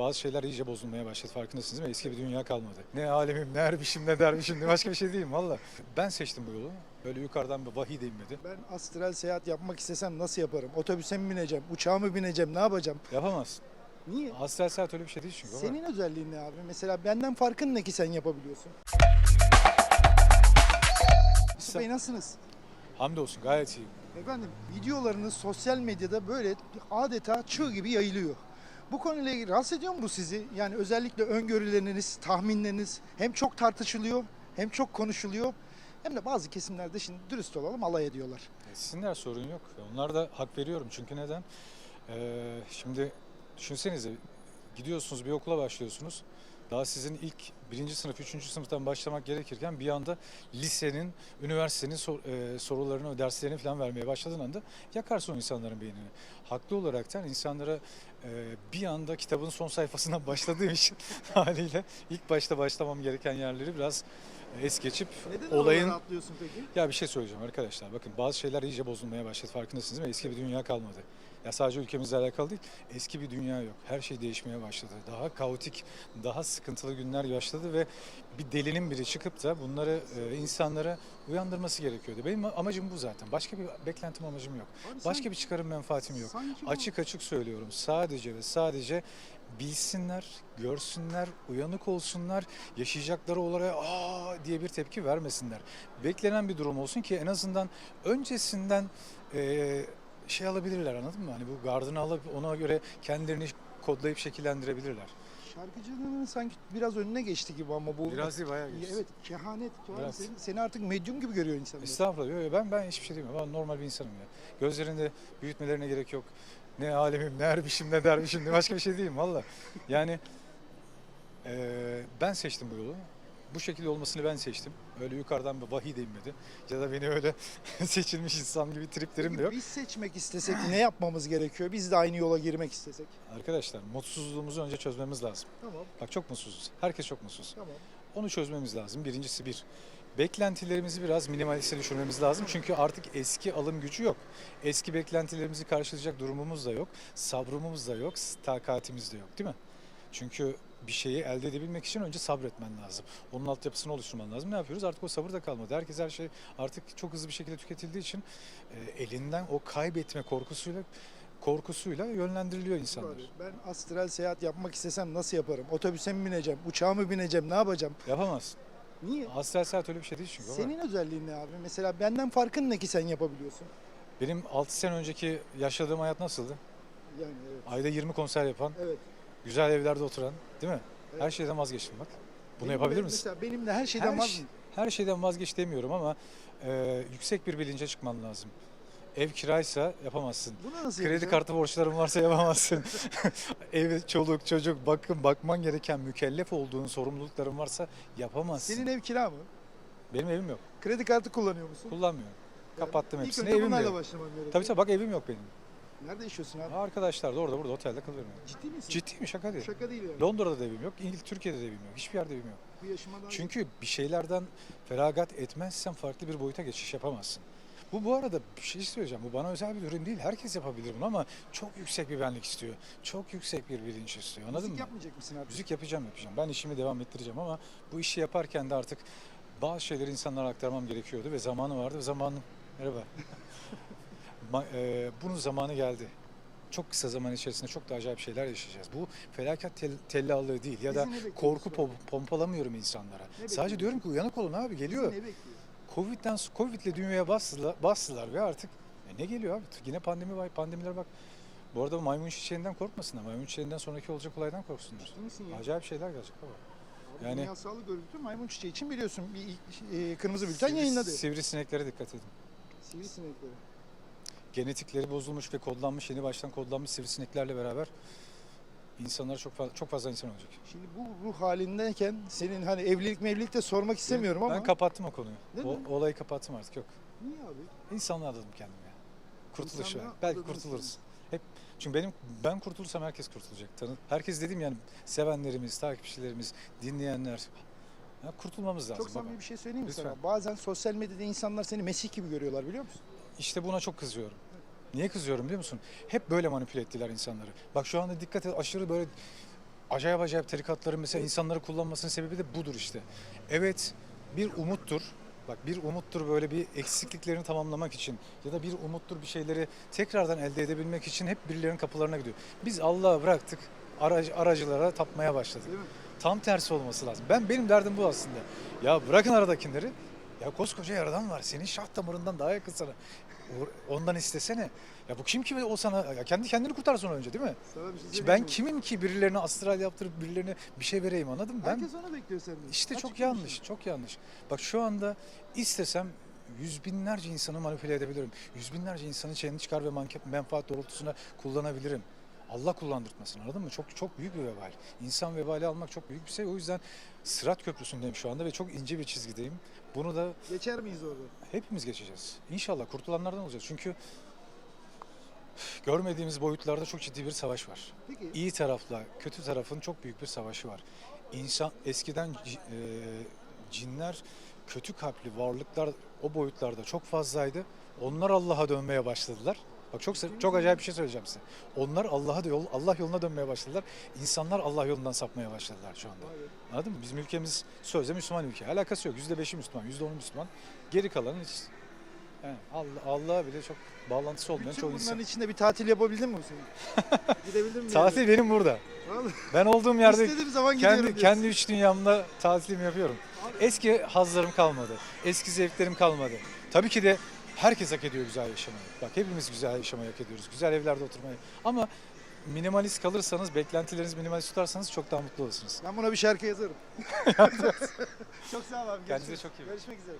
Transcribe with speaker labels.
Speaker 1: bazı şeyler iyice bozulmaya başladı farkındasınız değil mi? Eski bir dünya kalmadı. Ne alemim, ne erbişim, ne dervişim, ne başka bir şey değilim valla. Ben seçtim bu yolu. Böyle yukarıdan bir vahiy de inmedi.
Speaker 2: Ben astral seyahat yapmak istesem nasıl yaparım? Otobüse mi bineceğim? Uçağa mı bineceğim? Ne yapacağım?
Speaker 1: Yapamazsın.
Speaker 2: Niye?
Speaker 1: Astral seyahat öyle bir şey değil çünkü.
Speaker 2: Senin özelliğin ne abi? Mesela benden farkın ne ki sen yapabiliyorsun? Yusuf Bey nasılsınız?
Speaker 1: Hamdolsun gayet iyiyim.
Speaker 2: Efendim videolarınız sosyal medyada böyle adeta çığ gibi yayılıyor. Bu konuyla ilgili rahatsız ediyor mu bu sizi? Yani özellikle öngörüleriniz, tahminleriniz hem çok tartışılıyor hem çok konuşuluyor. Hem de bazı kesimlerde şimdi dürüst olalım alay ediyorlar.
Speaker 1: Sizin sorun yok. Onlar da hak veriyorum çünkü neden? Ee, şimdi düşünsenize gidiyorsunuz bir okula başlıyorsunuz. Daha sizin ilk birinci sınıf, üçüncü sınıftan başlamak gerekirken bir anda lisenin, üniversitenin sor- e, sorularını, derslerini falan vermeye başladığın anda yakarsın o insanların beynini. Haklı olaraktan insanlara e, bir anda kitabın son sayfasından başladığım için haliyle ilk başta başlamam gereken yerleri biraz es geçip
Speaker 2: Neden
Speaker 1: olayın
Speaker 2: atlıyorsun peki?
Speaker 1: ya bir şey söyleyeceğim arkadaşlar. Bakın bazı şeyler iyice bozulmaya başladı. Farkındasınız değil mi? Eski bir dünya kalmadı. Ya sadece ülkemizle alakalı değil. Eski bir dünya yok. Her şey değişmeye başladı. Daha kaotik, daha sıkıntılı günler başladı ve bir delinin biri çıkıp da bunları e, insanlara uyandırması gerekiyordu. Benim amacım bu zaten. Başka bir beklentim amacım yok. Başka bir çıkarım menfaatim yok. Açık açık söylüyorum. Sadece ve sadece bilsinler, görsünler, uyanık olsunlar, yaşayacakları olaya aa diye bir tepki vermesinler. Beklenen bir durum olsun ki en azından öncesinden eee, şey alabilirler anladın mı? Hani bu gardını alıp ona göre kendilerini kodlayıp şekillendirebilirler.
Speaker 2: Şarkıcılığının sanki biraz önüne geçti gibi ama bu
Speaker 1: Biraz değil bayağı geçti.
Speaker 2: Evet, kehanet. kehanet.
Speaker 1: Biraz.
Speaker 2: Seni, seni artık medyum gibi görüyor insanlar.
Speaker 1: Estağfurullah. Yok, yok, ben ben hiçbir şey demiyorum. Ben normal bir insanım ya. Gözlerinde büyütmelerine gerek yok. Ne alemim, ne erbişim, ne dervişim, ne başka bir şey değilim valla. Yani eee, ben seçtim bu yolu. Bu şekilde olmasını ben seçtim. Öyle yukarıdan bir vahiy de inmedi. Ya da beni öyle seçilmiş insan gibi triplerim de yok.
Speaker 2: Biz seçmek istesek ne yapmamız gerekiyor? Biz de aynı yola girmek istesek.
Speaker 1: Arkadaşlar mutsuzluğumuzu önce çözmemiz lazım.
Speaker 2: Tamam,
Speaker 1: Bak çok mutsuzuz. Herkes çok mutsuz.
Speaker 2: tamam.
Speaker 1: Onu çözmemiz lazım. Birincisi bir. Beklentilerimizi biraz minimaliste düşürmemiz lazım. Çünkü artık eski alım gücü yok. Eski beklentilerimizi karşılayacak durumumuz da yok. Sabrımız da yok. Takatimiz de yok değil mi? Çünkü bir şeyi elde edebilmek için önce sabretmen lazım. Onun altyapısını oluşturman lazım. Ne yapıyoruz? Artık o sabır da kalmadı. Herkes her şey artık çok hızlı bir şekilde tüketildiği için e, elinden o kaybetme korkusuyla korkusuyla yönlendiriliyor insanlar.
Speaker 2: Ben astral seyahat yapmak istesem nasıl yaparım? Otobüse mi bineceğim? Uçağa mı bineceğim? Ne yapacağım?
Speaker 1: Yapamazsın.
Speaker 2: Niye?
Speaker 1: Astral seyahat öyle bir şey değil çünkü.
Speaker 2: Senin özelliğin ne abi? Mesela benden farkın ne ki sen yapabiliyorsun?
Speaker 1: Benim 6 sene önceki yaşadığım hayat nasıldı?
Speaker 2: Yani evet.
Speaker 1: Ayda 20 konser yapan,
Speaker 2: Evet.
Speaker 1: Güzel evlerde oturan, değil mi?
Speaker 2: Evet.
Speaker 1: Her şeyden vazgeçtim bak. Bunu
Speaker 2: Benim
Speaker 1: yapabilir misin?
Speaker 2: Mesela benim de her şeyden
Speaker 1: her,
Speaker 2: vaz
Speaker 1: şey- her şeyden vazgeç demiyorum ama e, yüksek bir bilince çıkman lazım. Ev kiraysa yapamazsın.
Speaker 2: Bunu nasıl
Speaker 1: Kredi
Speaker 2: yapacağım?
Speaker 1: kartı borçların varsa yapamazsın. Ev, çoluk, çocuk, bakım, bakman gereken mükellef olduğun sorumlulukların varsa yapamazsın.
Speaker 2: Senin ev kira mı?
Speaker 1: Benim evim yok.
Speaker 2: Kredi kartı kullanıyor musun?
Speaker 1: Kullanmıyorum. Kapattım
Speaker 2: İlk
Speaker 1: hepsini. Evim yok.
Speaker 2: başlamam gerekiyor.
Speaker 1: Tabii tabii bak evim yok benim.
Speaker 2: Nerede yaşıyorsun abi?
Speaker 1: Arkadaşlar da orada burada otelde kalıyorum.
Speaker 2: Ciddi misin?
Speaker 1: Ciddiyim şaka değil.
Speaker 2: Şaka değil yani.
Speaker 1: Londra'da da evim yok, İngiliz Türkiye'de de evim yok. Hiçbir yerde evim yok.
Speaker 2: Bu yaşıma daha
Speaker 1: Çünkü bir şeylerden feragat etmezsen farklı bir boyuta geçiş yapamazsın. Bu bu arada bir şey söyleyeceğim. Bu bana özel bir ürün değil. Herkes yapabilir bunu ama çok yüksek bir benlik istiyor. Çok yüksek bir bilinç istiyor. Anladın
Speaker 2: Müzik
Speaker 1: mı?
Speaker 2: yapmayacak mısın abi?
Speaker 1: Müzik yapacağım yapacağım. Ben işimi devam ettireceğim ama bu işi yaparken de artık bazı şeyleri insanlara aktarmam gerekiyordu ve zamanı vardı ve zamanım merhaba. E, bunun zamanı geldi. Çok kısa zaman içerisinde çok da acayip şeyler yaşayacağız. Bu felaket tel- tellallığı değil ya da
Speaker 2: Bizi
Speaker 1: korku pom- pompalamıyorum insanlara. Sadece diyorum ki uyanık olun abi geliyor. Covid'den Covid'le dünyaya bastılar, bastılar ve artık e ne geliyor abi? Yine pandemi var. Pandemiler bak. Bu arada maymun çiçeğinden korkmasınlar. Maymun çiçeğinden sonraki olacak olaydan korksunlar.
Speaker 2: Ya?
Speaker 1: Acayip şeyler gelecek baba. Yani-
Speaker 2: Dünya Sağlık Örgütü maymun çiçeği için biliyorsun bir e, kırmızı bülten
Speaker 1: Sivri-
Speaker 2: yayınladı.
Speaker 1: Sivrisineklere dikkat edin.
Speaker 2: Sivrisinekleri.
Speaker 1: Genetikleri bozulmuş ve kodlanmış, yeni baştan kodlanmış sivrisineklerle beraber insanlara çok fazla, çok fazla insan olacak.
Speaker 2: Şimdi bu ruh halindeyken senin hani evlilik mevlilik de sormak istemiyorum ama.
Speaker 1: Ben kapattım o konuyu.
Speaker 2: Neden?
Speaker 1: O, olayı kapattım artık yok.
Speaker 2: Niye abi?
Speaker 1: İnsanlığa adadım kendimi ya. Kurtuluş var. Belki kurtuluruz. Hep çünkü benim ben kurtulursam herkes kurtulacak. Tanı, herkes dedim yani sevenlerimiz, takipçilerimiz, dinleyenler. Ya kurtulmamız lazım.
Speaker 2: Çok samimi bir şey söyleyeyim mi
Speaker 1: Lütfen.
Speaker 2: sana? Bazen sosyal medyada insanlar seni Mesih gibi görüyorlar biliyor musun?
Speaker 1: İşte buna çok kızıyorum. Niye kızıyorum biliyor musun? Hep böyle manipüle ettiler insanları. Bak şu anda dikkat et aşırı böyle acayip acayip tarikatların mesela insanları kullanmasının sebebi de budur işte. Evet bir umuttur. Bak bir umuttur böyle bir eksikliklerini tamamlamak için ya da bir umuttur bir şeyleri tekrardan elde edebilmek için hep birilerinin kapılarına gidiyor. Biz Allah'a bıraktık aracı, aracılara tapmaya başladık.
Speaker 2: Değil mi?
Speaker 1: Tam tersi olması lazım. Ben benim derdim bu aslında. Ya bırakın aradakileri. Ya koskoca yaradan var. Senin şah damarından daha yakın sana. Ondan istesene. Ya bu kim ki o sana? Ya kendi kendini kurtarsın önce değil mi?
Speaker 2: Sana bir şey
Speaker 1: Ben
Speaker 2: mi?
Speaker 1: kimim ki birilerine astral yaptırıp birilerine bir şey vereyim anladın mı? Ben
Speaker 2: Herkes onu bekliyor senden.
Speaker 1: işte
Speaker 2: Açık
Speaker 1: çok
Speaker 2: konuşayım.
Speaker 1: yanlış, çok yanlış. Bak şu anda istesem yüz binlerce insanı manipüle edebilirim. Yüz binlerce insanı kendi çıkar ve manke- menfaat doğrultusunda kullanabilirim. Allah kullandırtmasın anladın mı? Çok çok büyük bir vebal. İnsan vebali almak çok büyük bir şey. O yüzden Sırat Köprüsü'ndeyim şu anda ve çok ince bir çizgideyim. Bunu da
Speaker 2: Geçer miyiz orada?
Speaker 1: hepimiz geçeceğiz. İnşallah kurtulanlardan olacağız. Çünkü görmediğimiz boyutlarda çok ciddi bir savaş var.
Speaker 2: Peki
Speaker 1: İyi tarafla kötü tarafın çok büyük bir savaşı var. İnsan eskiden e, cinler kötü kalpli varlıklar o boyutlarda çok fazlaydı. Onlar Allah'a dönmeye başladılar. Bak çok çok acayip bir şey söyleyeceğim size. Onlar Allah'a yol Allah yoluna dönmeye başladılar. İnsanlar Allah yolundan sapmaya başladılar şu anda. Anladın mı? Bizim ülkemiz sözde Müslüman ülke. Alakası yok. Yüzde beşi Müslüman, yüzde onu Müslüman. Geri kalanın hiç yani Allah Allah'a bile çok bağlantısı olmayan
Speaker 2: bütün
Speaker 1: çoğu
Speaker 2: bunların
Speaker 1: insan.
Speaker 2: içinde bir tatil yapabildin mi Hüseyin? Gidebildin mi?
Speaker 1: Tatil benim burada.
Speaker 2: Vallahi.
Speaker 1: Ben olduğum yerde
Speaker 2: İstediğim zaman gidiyorum
Speaker 1: kendi
Speaker 2: diyorsun.
Speaker 1: kendi üç dünyamda tatilimi yapıyorum. Eski hazlarım kalmadı. Eski zevklerim kalmadı. Tabii ki de herkes hak ediyor güzel yaşamayı. Bak hepimiz güzel yaşamayı hak ediyoruz. Güzel evlerde oturmayı. Ama minimalist kalırsanız, beklentilerinizi minimalist tutarsanız çok daha mutlu olursunuz.
Speaker 2: Ben buna bir şarkı yazarım. çok sağ ol abi.
Speaker 1: Kendinize çok iyi bakın.
Speaker 2: Görüşmek üzere.